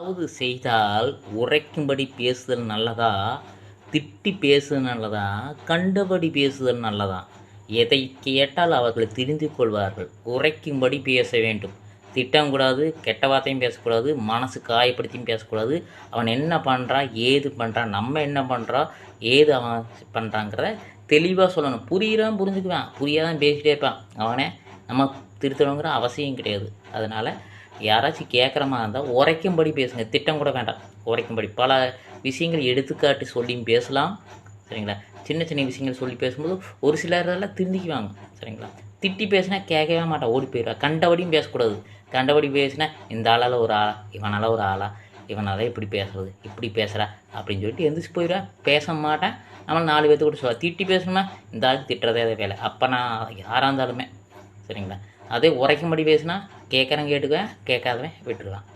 ஏதாவது செய்தால் உரைக்கும்படி பேசுதல் நல்லதா? திட்டி பேசுதல் நல்லதா? கண்டபடி பேசுதல் நல்லதா? எதை கேட்டால் அவர்கள் தெரிந்து கொள்வார்கள். உரைக்கும்படி பேச வேண்டும். திட்டக்கூடாது கெட்ட வார்த்தையும் பேசக்கூடாது மனசு காயப்படுத்தியும் பேசக்கூடாது. அவன் என்ன பண்ணுறான் ஏது பண்ணுறான் நம்ம என்ன பண்ணுறான் ஏது அவன் பண்ணுறாங்கிறத தெளிவாக சொல்லணும். புரியிறான் புரிஞ்சுக்குவான். புரியாதான் பேசிட்டே இருப்பான். அவனை நம்ம திருத்தணுங்கிற அவசியம் கிடையாது. அதனால் யாராச்சும் கேட்குற மாதிரி இருந்தால் உரைக்கும்படி பேசுங்க. திட்டம் கூட வேண்டாம். உரைக்கும்படி. பல விஷயங்கள் எடுத்துக்காட்டி சொல்லியும் பேசலாம். சரிங்களா? சின்ன சின்ன விஷயங்கள் சொல்லி பேசும்போது ஒரு சிலரெல்லாம் திருந்திக்குவாங்க. சரிங்களா? திட்டி பேசினா கேட்கவே மாட்டான். ஓடி போயிடுவா. கண்டபடியும் பேசக்கூடாது. கண்டபடி பேசினா இந்த ஆளால் ஒரு ஆளா இவனால் ஒரு ஆளா இவனால் இப்படி பேசுறது இப்படி பேசுகிறா அப்படின்னு சொல்லிட்டு எந்திரிச்சு போயிடுவேன் பேச மாட்டேன். நம்மளை நாலு பேர்த்து கூட சொல்லுவா. திட்டி பேசணுமா? இந்த ஆளுக்கு திட்டுறதே அதே வேலை. அப்போ நான் யாராக இருந்தாலுமே. சரிங்களா? அதே உரைக்கும்படி பேசினா கேட்குறேன் கேட்டுக்குவேன் கேட்காதவன் விட்டுருவான்.